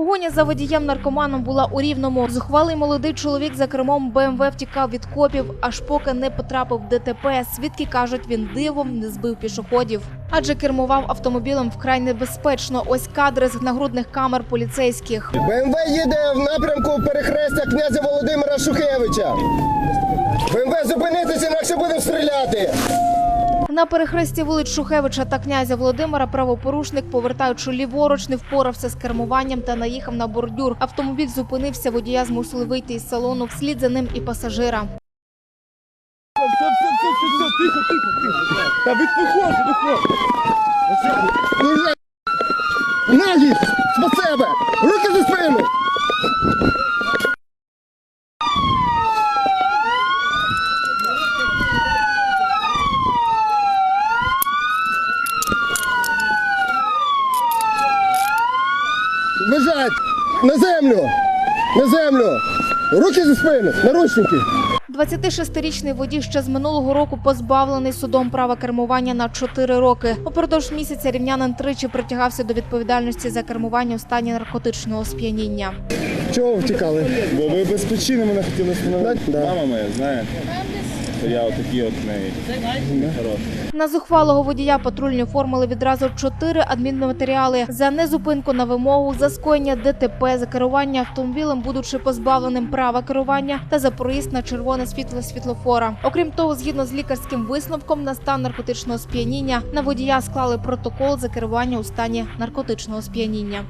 Погоня за водієм наркоманом була у рівному. Зухвалий молодий чоловік за кермом БМВ втікав від копів, аж поки не потрапив в ДТП. Свідки кажуть, він дивом не збив пішоходів, адже кермував автомобілем вкрай небезпечно. Ось кадри з нагрудних камер поліцейських. БМВ їде в напрямку перехрестя князя Володимира Шухевича. БМВ зупинитися, інакше будемо стріляти. На перехресті вулиць Шухевича та князя Володимира правопорушник, повертаючи ліворуч, не впорався з кермуванням та наїхав на бордюр. Автомобіль зупинився, водія змусили вийти із салону. Вслід за ним і пасажира. Тихо, тихо, тихо. Та виходь, виходь. Ноги з себе! Руки за спину! Лежать! На землю! На землю! Руки за спину! Наручники! 26-річний водій ще з минулого року позбавлений судом права кермування на 4 роки. Упродовж місяця рівнянин тричі притягався до відповідальності за кермування у стані наркотичного сп'яніння. Чого ви втікали? Бо ви без причини мене хотіли встановити. Да. Мама моя знає. То я отакий от неї. На зухвалого водія патрульні оформили відразу чотири адмінматеріали за незупинку на вимогу, за скоєння ДТП, за керування автомобілем, будучи позбавленим права керування, та за проїзд на червоне світло світлофора. Окрім того, згідно з лікарським висновком на стан наркотичного сп'яніння, на водія склали протокол за керування у стані наркотичного сп'яніння.